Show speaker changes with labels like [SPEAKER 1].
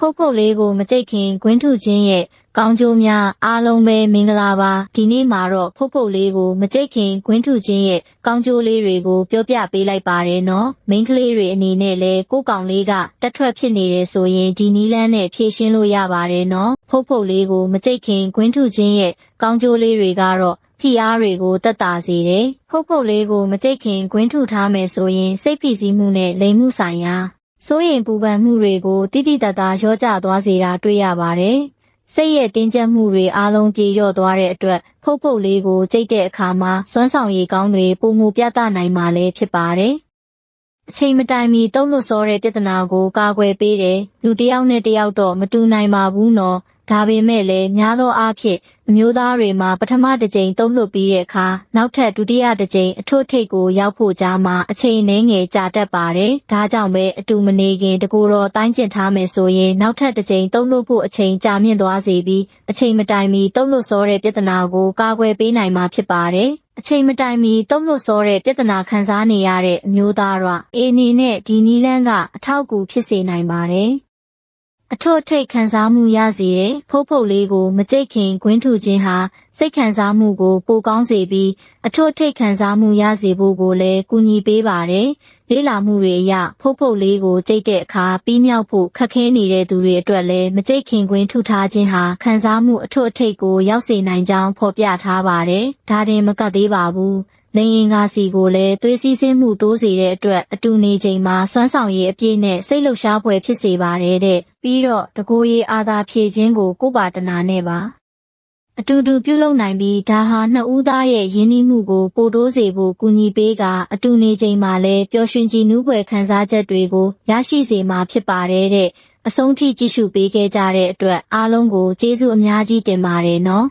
[SPEAKER 1] ဖုတ်ဖုတ်လေးကိုမကြိတ်ခင်ဂွင်းထုချင်းရဲ့ကောင်းကျိုးများအားလုံးပဲမင်္ဂလာပါဒီနေ့မှာတော့ဖုတ်ဖုတ်လေးကိုမကြိတ်ခင်ဂွင်းထုချင်းရဲ့ကောင်းကျိုးလေးတွေကိုပြောပြပေးလိုက်ပါတယ်နော်မိန်းကလေးတွေအနေနဲ့လဲကိုယ့်ကောင်လေးကတက်ထွက်ဖြစ်နေတယ်ဆိုရင်ဒီနီးလန်းနဲ့ဖြည့်ရှင်းလို့ရပါတယ်နော်ဖုတ်ဖုတ်လေးကိုမကြိတ်ခင်ဂွင်းထုချင်းရဲ့ကောင်းကျိုးလေးတွေကတော့ဖိအားတွေကိုတက်တာစေတယ်။ဖုတ်ဖုတ်လေးကိုမကြိတ်ခင်ဂွင်းထုထားမယ်ဆိုရင်စိတ်ဖိစီးမှုနဲ့လိမ်မှုဆိုင်ရာ စိုးရင်ပူပန်မှုတွေကိုတိတိတတ်တာရောကျသွားစေတာတွေ့ရပါတယ်။စိတ်ရဲ့တင်းကျပ်မှုတွေအားလုံးပြေလျော့သွားတဲ့အတွက်ဖုတ်ဖုတ်လေးကိုကြိတ်တဲ့အခါမှာစွမ်းဆောင်ရည်ကောင်းတွေပုံမှုပြသနိုင်မှာလည်းဖြစ်ပါတယ်။အချိန်မတိုင်မီတုံ့လွတ်စောတဲ့ပြဿနာကိုကာကွယ်ပေးတယ်လူတစ်ယောက်နဲ့တစ်ယောက်တော့မတူနိုင်ပါဘူးနော် ဒါပေမဲ့လည်းများသောအားဖြင့်အမျိုးသားတွေမှာပထမတစ်ကြိမ်သုံးလွတ်ပြီးတဲ့အခါနောက်ထပ်ဒုတိယတစ်ကြိမ်အထွတ်ထိပ်ကိုရောက်ဖို့ကြားမှာအချိန်နှဲငယ်ကြာတတ်ပါတယ်။ဒါကြောင့်ပဲအတူမနေခင်တကူတော့တိုင်းကျင့်ထားမယ်ဆိုရင်နောက်ထပ်တစ်ကြိမ်သုံးလွတ်ဖို့အချိန်ကြာမြင့်သွားစေပြီးအချိန်မတိုင်မီသုံးလွတ်စောတဲ့ပြဿနာကိုကာကွယ်ပေးနိုင်မှာဖြစ်ပါတယ်။အချိန်မတိုင်မီတုံ့လွတ်စောတဲ့ပြဿနာခံစားနေရတဲ့အမျိုးသားတို့အေအနေနဲ့ဒီနီလန်းကအထောက်အကူဖြစ်စေနိုင်ပါတယ်။ အထွတ်ထိပ်ခံစားမှုရစေတဲ့ဖုတ်ဖုတ်လေးကိုမကြိတ်ခင်ဂွင်းထုခြင်းဟာစိတ်ခံစားမှုကိုပိုကောင်းစေပြီးအထွတ်ထိပ်ခံစားမှုရစေဖို့ကိုလည်းကူညီပေးပါတယ်။လေးလာမှုတွေအရဖုတ်ဖုတ်လေးကိုကြိတ်တဲ့အခါပြီးမြောက်ဖို့ခက်ခဲနေတဲ့သူတွေအတွက်လည်းမကြိတ်ခင်ဂွင်းထုထားခြင်းဟာခံစားမှုအထွတ်ထိပ်ကိုရောက်စေနိုင်ကြောင်းဖော်ပြထားပါတယ်။ဒါတင်မကတ်သေးပါဘူး။ လင်ရင်ကားစီကိုလည်းသွေးစည်းစင်းမှုတိုးစေတဲ့အတွက်အတူနေချိန်မှာစွမ်းဆောင်ရည်အပြည့်နဲ့စိတ်လှုပ်ရှားဖွယ်ဖြစ်စေပါတယ်တဲ့ပြီးတော့တကိုယ်ရည်အာသာဖြည့်ခြင်းကိုကိုပါတနာနဲ့ပါအတူတူပြုလုပ်နိုင်ပြီးဒါဟာနှစ်ဦးသားရဲ့ယဉ်နီးမှုကိုပိုတိုးစေဖို့ကူညီပေးကအတူနေချိန်မှာလည်းပျော်ရွှင်ကြည်နူးဖွယ်ခံစားချက်တွေကိုရရှိစေမှာဖြစ်ပါတယ်တဲ့အဆုံးထိကြည့်ရှုပေးခဲ့ကြတဲ့အတွက်အားလုံးကိုကျေးဇူးအများကြီးတင်ပါတယ်နော်